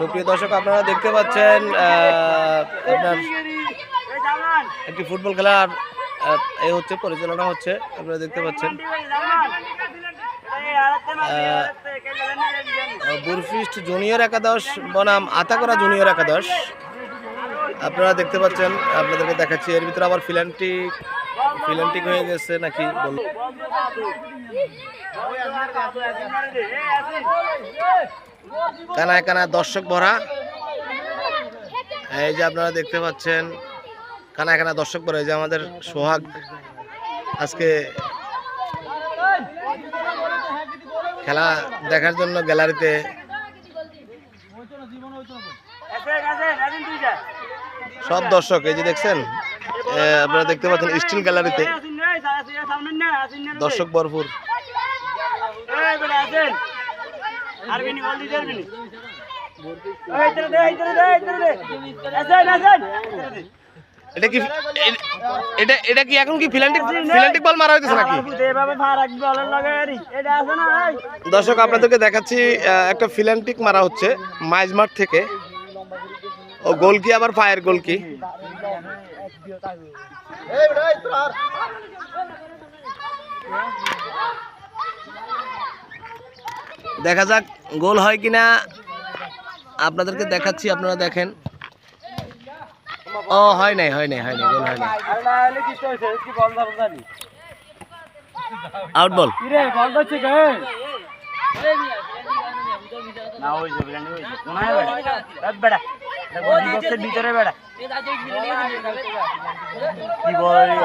সুপ্রিয় দর্শক, আপনারা দেখতে পাচ্ছেন আপনার একটি ফুটবল খেলার এ হচ্ছে, পরিচালনা হচ্ছে, আপনারা দেখতে পাচ্ছেন। বুরফিস্ট জুনিয়র একাদশ বনাম আতাকরা জুনিয়র একাদশ। আপনারা দেখতে পাচ্ছেন, আপনাদেরকে দেখাচ্ছি, এর ভিতরে আবার ফিল্যান্টিক ফিল্যান্টিক হয়ে গেছে নাকি বল কানায় কানায় দর্শক ভরা। এই যে আপনারা দেখতে পাচ্ছেন, কানায় কানায় দর্শক ভরা, এই যে আমাদের সোহাগ আজকে খেলা দেখার জন্য গ্যালারিতে সব দর্শক, এই যে দেখছেন আপনারা দেখতে পাচ্ছেন স্টিল গ্যালারিতে। দর্শক ভরপুর। এটা কি এটা এটা কি এখন কি ফিল্যান্টিক বল মারা হইতেছে নাকি দর্শক আপনাদেরকে দেখাচ্ছি আহ, একটা ফিল্যান্টিক মারা হচ্ছে মাইজমাঠ থেকে ও গোল কি আবার ফায়ার গোল কি দেখা যাক গোল হয় কিনা। আপনাদেরকে দেখাচ্ছি আপনারা দেখেন। ও হয় নাই হয় নাই হয় নাই গোল হয় নাই। আউট বল ভিতরে বেড়া। কি বলি?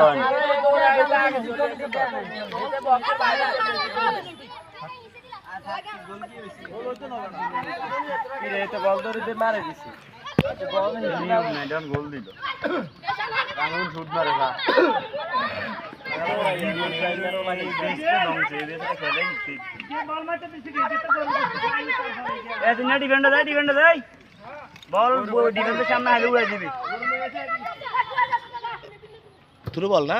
ডিফেন্ডার দেয় ডিফেন্ডার দেয় বল ডিফেন্ডের সামনে আগে উড়াই দিবি থ্রু বল না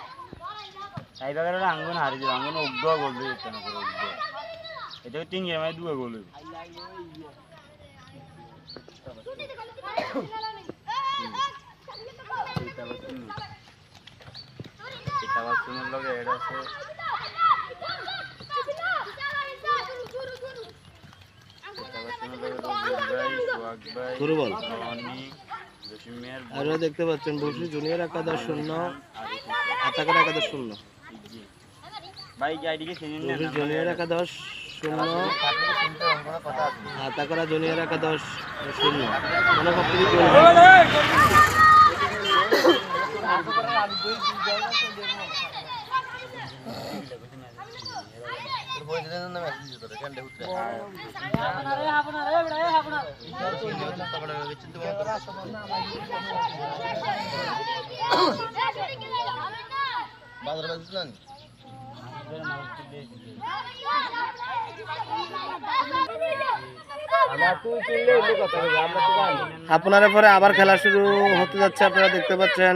আঙ্গুন হারি দিল আঙ্গুন উগ্র গোল দিয়ে যেত না করে উগ্র এটা তিন গেমে দুয়া গোল লগে এটা আছে বল দেখতে পাচ্ছেন বসু জুনিয়র একাদশ শূন্য আতাকার একাদশ শূন্য ভাই আইডিকে চিনি না বসু জুনিয়র একাদশ শূন্য আতাকারা জুনিয়র একাদশ শূন্য মনে করতে আপনার পরে আবার খেলা শুরু হতে যাচ্ছে আপনারা দেখতে পাচ্ছেন।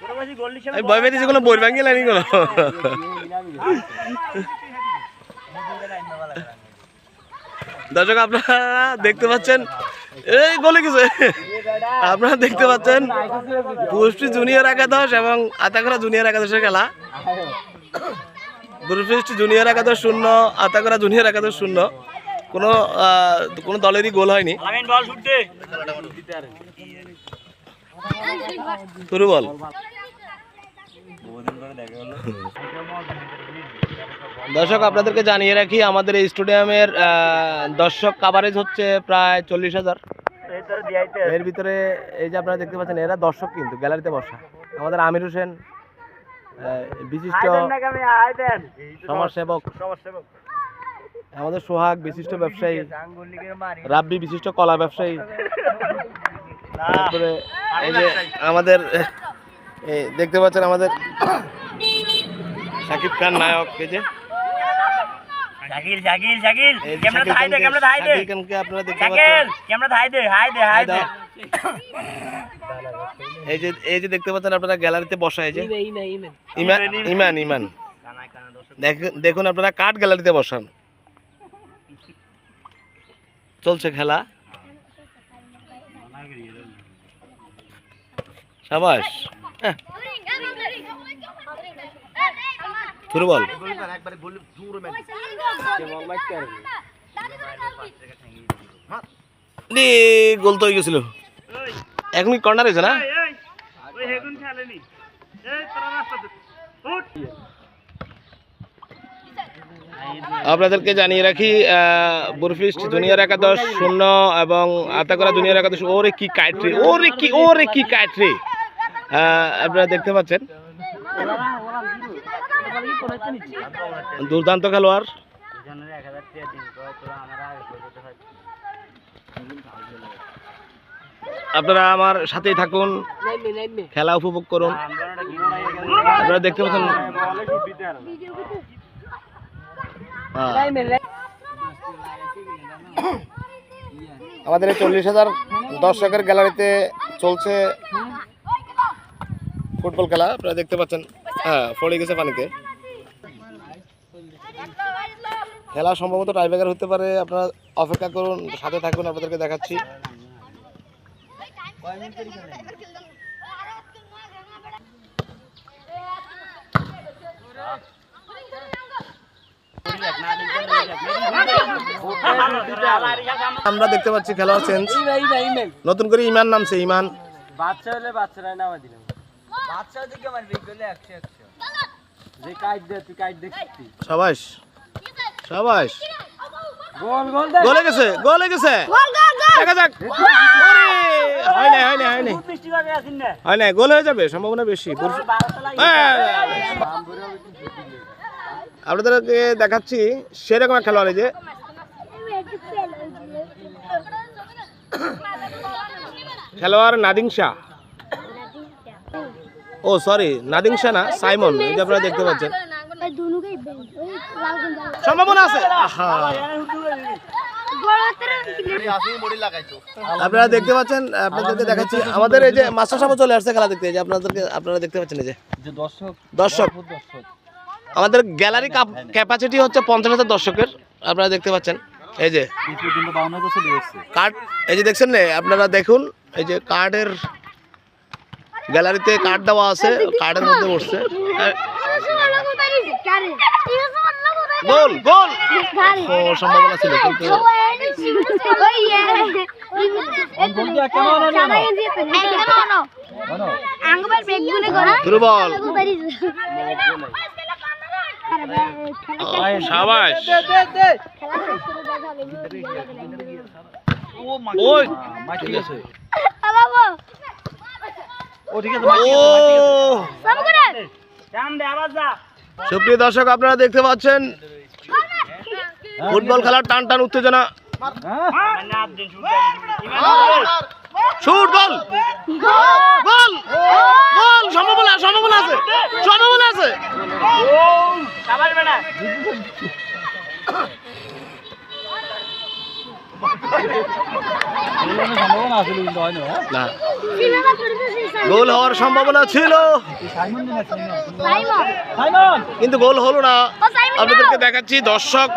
কোনো বই দর্শক, আপনারা দেখতে পাচ্ছেন, এই গলে গেছে। আপনারা দেখতে পাচ্ছেন পুষ্টি জুনিয়র একাদশ এবং আতাকরা জুনিয়র একাদশের খেলা। গুরুপৃষ্টি জুনিয়র একাদশ শূন্য, আতাকরা জুনিয়র একাদশ শূন্য। কোনো কোনো দলেরই গোল হয়নি। বল শুরু বল। দর্শক আপনাদেরকে জানিয়ে রাখি আমাদের এই স্টেডিয়ামের দর্শক কাভারেজ হচ্ছে প্রায় চল্লিশ হাজার। এর ভিতরে এই যে আপনারা দেখতে পাচ্ছেন এরা দর্শক কিন্তু গ্যালারিতে বসা। আমাদের আমির হোসেন বিশিষ্ট সমাজসেবক। সমস্যা আমাদের সোহাগ বিশিষ্ট ব্যবসায়ী রাব্বি বিশিষ্ট কলা ব্যবসায়ী। তারপরে এই যে আমাদের এই দেখতে পাচ্ছেন আমাদের শাকিব খান নায়ক এই যে। শাকিল শাকিল শাকিল। এই যে দেখতে পাচ্ছেন। ক্যামেরা হাই দে হাই দে হাই দে। দাও। এই যে এই যে দেখতে পাচ্ছেন আপনারা গ্যালারিতে বসা এই যে। ইমান। ইমান ইমান দেখ- দেখুন আপনারা কাঠ গ্যালারিতে বসান। চলছে খেলা? সাবাস। হ্যাঁ, শুরু বল। গোল তো হয়ে গেছিল। মিনিট কর্নার হয়েছে না ওই হেগুন খেলেনি এই তোরা রাস্তা দে উঠ আপনাদেরকে জানিয়ে রাখি বুরফিস্ট জুনিয়র একাদশ শূন্য এবং আতাকরা জুনিয়র একাদশ, ওরে কি কাটরে ওরে কি ওরে কি কাটরে আপনারা দেখতে পাচ্ছেন। দুর্দান্ত খেলোয়াড়। জনের 1000 টাকা দিন তো তোরা আমরা আগে করতে আপনারা আমার সাথেই থাকুন, খেলা উপভোগ করুন। আপনারা দেখতে পাচ্ছেন বলে শুট দিতে আর হ্যাঁ। আমাদের এই চল্লিশ হাজার দর্শকের গ্যালারিতে চলছে ফুটবল খেলা, আপনারা দেখতে পাচ্ছেন। হ্যাঁ পড়ে গেছে পানিতে। খেলা সম্ভবত টাইব্রেকার হতে পারে, আপনারা অপেক্ষা করুন, সাথে থাকুন, আপনাদেরকে দেখাচ্ছি। আমরা দেখতে পাচ্ছি খেলোয়াড় চেঞ্জ নতুন করে ইমান নামছে ইমান। বাচ্চা হলে নামা বাচ্চা দিকে আমার বিগলে 100 100 যে দে তুই দেখছিস সবাস সবাস গোল গোল গেছে গেছে গোল হয়ে যাবে সম্ভাবনা বেশি। হ্যাঁ, আপনাদেরকে দেখাচ্ছি সেরকম এক খেলোয়াড় এই যে। খেলোয়াড় নাদিং শাহ। ও সরি নাদিং শাহ না সাইমন এই যে আপনারা দেখতে পাচ্ছেন। সম্ভাবনা আছে? আপনারা দেখতে পাচ্ছেন আপনাদেরকে দেখাচ্ছি। আমাদের এই যে মাস্টার সাহেব চলে আসছে খেলা দেখতে যে আপনাদেরকে আপনারা দেখতে পাচ্ছেন এই যে। যে দর্শক দর্শক। দর্শক। আমাদের গ্যালারি ক্যাপাসিটি হচ্ছে পঞ্চাশ হাজার দর্শকের আপনারা দেখতে পাচ্ছেন। এই যে এই পর্যন্ত 52 বছর হয়েছে কার্ড এই যে দেখছেন না আপনারা দেখুন এই যে কার্ডের গ্যালারিতে কার্ড দেওয়া আছে কার্ডের মধ্যে বসছে। গোল গোল! সম্ভাবনা ছিল কিন্তু শুরু বল সাবাস। সুপ্রিয় দর্শক আপনারা দেখতে পাচ্ছেন ফুটবল খেলার টান টান উত্তেজনা। মানে দিন শুট গোল আছে সম্ভাবনা আছে ও বেটা না। গোল হওয়ার সম্ভাবনা ছিল। কিন্তু গোল হলো না। আপনাদেরকে দেখাচ্ছি দর্শক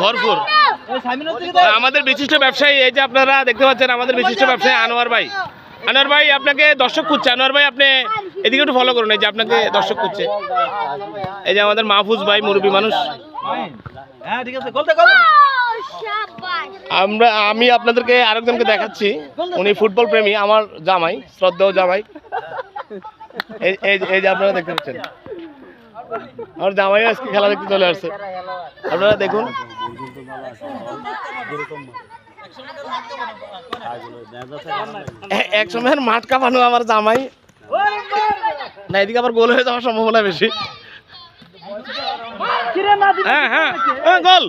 ভরপুর। আমাদের বিশিষ্ট ব্যবসায়ী এই যে আপনারা দেখতে পাচ্ছেন আমাদের বিশিষ্ট ব্যবসায়ী আনোয়ার ভাই। আনোয়ার ভাই আপনাকে দর্শক খুঁজছে। আনোয়ার ভাই আপনি এদিকে একটু ফলো করুন এই যে আপনাকে দর্শক খুঁজছে। এই যে আমাদের মাহফুজ ভাই মুরব্বী মানুষ। হ্যাঁ আমরা আমি আপনাদেরকে আরেকজনকে দেখাচ্ছি। উনি ফুটবল প্রেমী আমার জামাই শ্রদ্ধেয় জামাই। এই যে আপনারা দেখতে পাচ্ছেন। আমার জামাই আজকে খেলা দেখতে চলে আসছে। আপনারা দেখুন। এক সময়ের মাঠ কাঁপানো আমার জামাই। না এদিকে আবার গোল হয়ে যাওয়ার সম্ভাবনা বেশি। হ্যাঁ হ্যাঁ। হ্যাঁ গোল।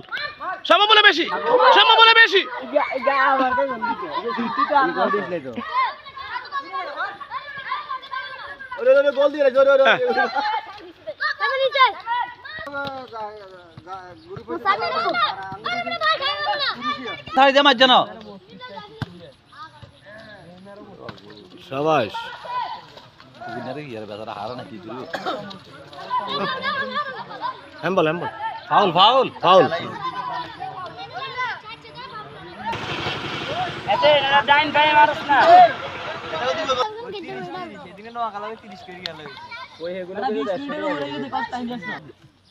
সম্ভাবনা বেশি। সম্ভাবনা বেশি। গোল দিয়ে জোরে জোরে। তাই দে মার জানো সবাস হ্যাম্বল হ্যাম্বল ফাউল ফাউল ফাউল এতে ডাইন ভাই মারছ না ওই হেগুলো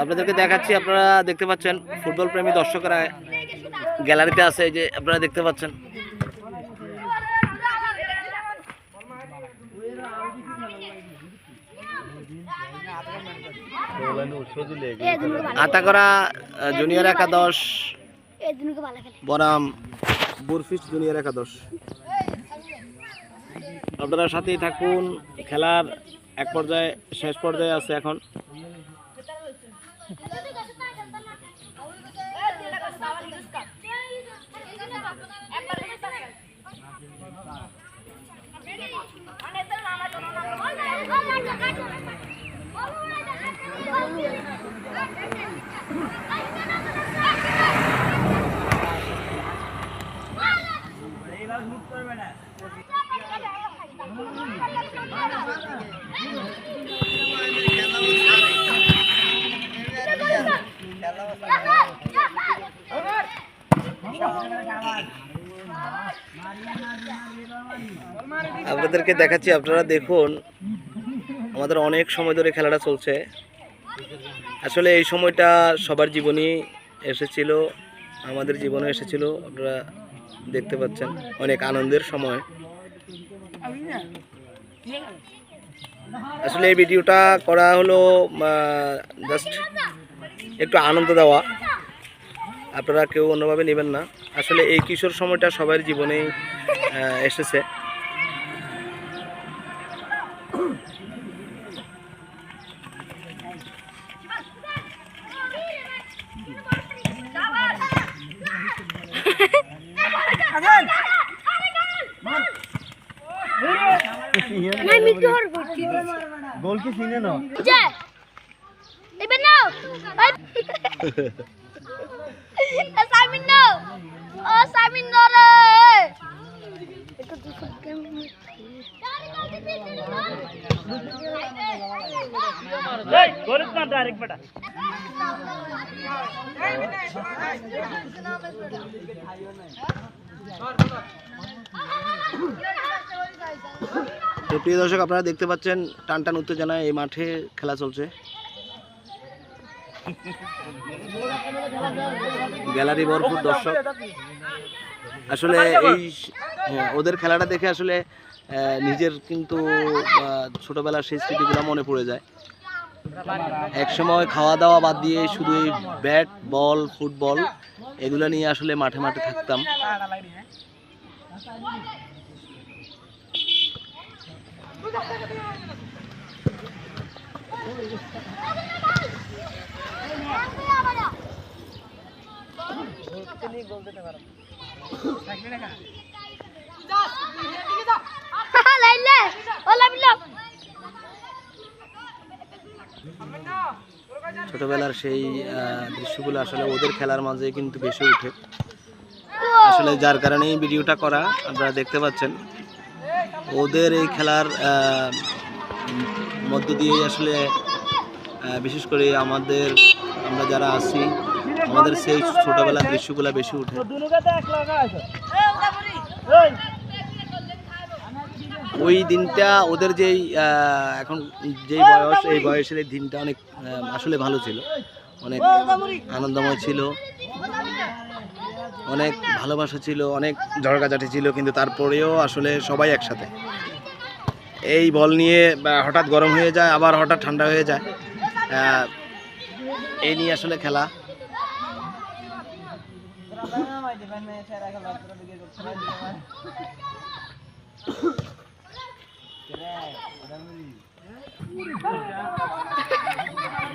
আপনাদেরকে দেখাচ্ছি, আপনারা দেখতে পাচ্ছেন ফুটবল প্রেমী দর্শকরা গ্যালারিতে আছে যে আপনারা দেখতে পাচ্ছেন। আতাকরা জুনিয়র একাদশ, বনাম বুরফিস জুনিয়র একাদশ। আপনারা সাথেই থাকুন, খেলার এক পর্যায়ে শেষ পর্যায়ে আছে এখন। আপনাদেরকে দেখাচ্ছি, আপনারা দেখুন, আমাদের অনেক সময় ধরে খেলাটা চলছে। আসলে এই সময়টা সবার জীবনেই এসেছিল, আমাদের জীবনে এসেছিল, আপনারা দেখতে পাচ্ছেন, অনেক আনন্দের সময়। আসলে এই ভিডিওটা করা হলো জাস্ট একটু আনন্দ দেওয়া। আপনারা কেউ অন্যভাবে নেবেন না। আসলে এই কিশোর সময়টা সবার জীবনেই এসেছে। গোল কি চিনে না এবার নাও সামিন নাও ও সামিন নাও রে এটা তো সব কেমন এই গোলস না ডাইরেক্ট বেটা প্রিয় দর্শক আপনারা দেখতে পাচ্ছেন টান টান উত্তেজনায় এই মাঠে খেলা চলছে। গ্যালারি ভরপুর দর্শক। আসলে এই হ্যাঁ, ওদের খেলাটা দেখে আসলে নিজের কিন্তু ছোটবেলার সেই স্মৃতিগুলো মনে পড়ে যায়। এক সময় খাওয়া দাওয়া বাদ দিয়ে শুধু এই ব্যাট, বল, ফুটবল এগুলো নিয়ে আসলে মাঠে মাঠে থাকতাম। ও লাবিলো ছোটবেলার সেই দৃশ্যগুলো আসলে ওদের খেলার মাঝে কিন্তু বেশি উঠে আসলে যার কারণে এই ভিডিওটা করা, আপনারা দেখতে পাচ্ছেন। ওদের এই খেলার মধ্য দিয়ে আসলে বিশেষ করে আমাদের, আমরা যারা আছি, আমাদের সেই ছোটবেলার দৃশ্যগুলো বেশি উঠে ওই দিনটা ওদের যেই এখন যেই বয়স, এই বয়সের এই দিনটা অনেক আসলে ভালো ছিল। অনেক আনন্দময় ছিল। অনেক ভালোবাসা ছিল, অনেক ঝড়কাঝাটি ছিল, কিন্তু তারপরেও আসলে সবাই একসাথে। এই বল নিয়ে হঠাৎ গরম হয়ে যায়, আবার হঠাৎ ঠান্ডা হয়ে যায়। এই নিয়ে আসলে খেলা।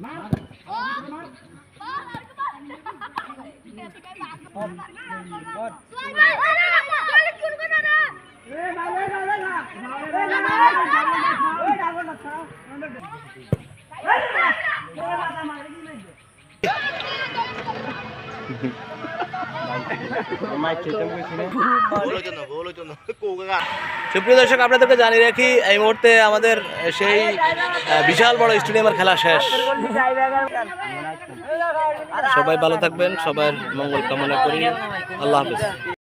মার সুপ্রিয় দর্শক, আপনাদেরকে জানিয়ে রাখি, এই মুহূর্তে আমাদের সেই বিশাল বড় স্টেডিয়ামের খেলা শেষ। সবাই ভালো থাকবেন, সবার মঙ্গল কামনা করি। আল্লাহ হাফিজ।